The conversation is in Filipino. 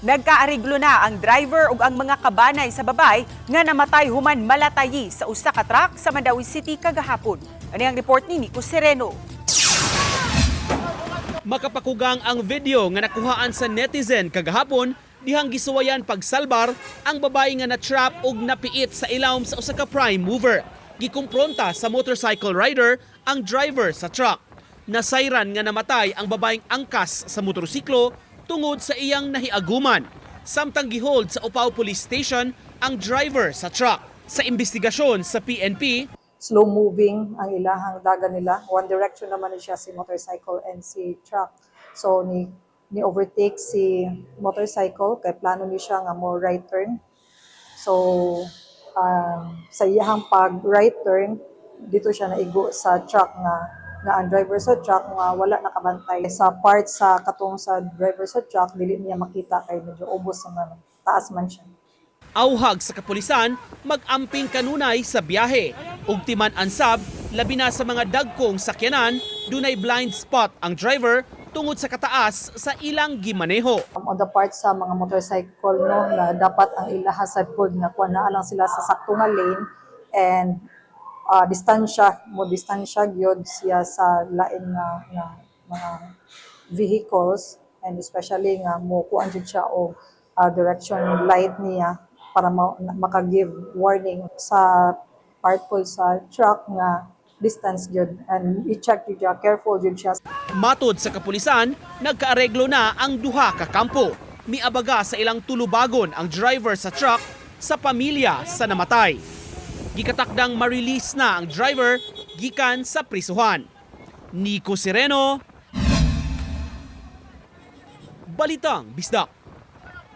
Nagkaariglo na ang driver ug ang mga kabanay sa babay nga namatay human malatayi sa usa ka truck sa Mandawi City kagahapon. Ani ang report ni Nico Sereno. Makapakugang ang video nga nakuhaan sa netizen kagahapon dihang gisuwayan pagsalbar ang babae nga na-trap ug napiit sa ilawom sa usa ka prime mover. Gikumpronta sa motorcycle rider ang driver sa truck. Nasayran nga namatay ang babaeng angkas sa motorsiklo tungod sa iyang nahiaguman. Samtang gihold sa Upaw Police Station ang driver sa truck. Sa investigasyon sa PNP, slow moving ang ilahang daga nila. One direction naman siya si motorcycle and si truck. So ni ni overtake si motorcycle kay plano ni siya nga mo right turn. So um, sa iyahang pag right turn dito siya naigo sa truck nga nga ang driver sa truck nga wala nakabantay sa part sa katong sa driver sa truck dili niya makita kay medyo ubos naman taas man siya Auhag sa kapulisan, mag-amping kanunay sa biyahe. Ug timan ansab, labi na sa mga dagkong sakyanan, dunay blind spot ang driver tungod sa kataas sa ilang gimaneho. um, on the part sa mga motorcycle no na dapat ang ilaha sa pod nga kuha na lang sila sa sakto nga lane and uh, distansya mo distansya gyud siya sa lain nga nga mga vehicles and especially nga mo kuan jud siya og uh, direction light niya para ma- maka-give warning sa part po sa truck nga distance jud and i-check jud siya careful jud siya Matod sa kapulisan, nagkaareglo na ang duha ka kampo. Miabaga sa ilang tulubagon ang driver sa truck sa pamilya sa namatay. Gikatakdang ma-release na ang driver gikan sa prisuhan. Nico Sereno, Balitang Bisdak.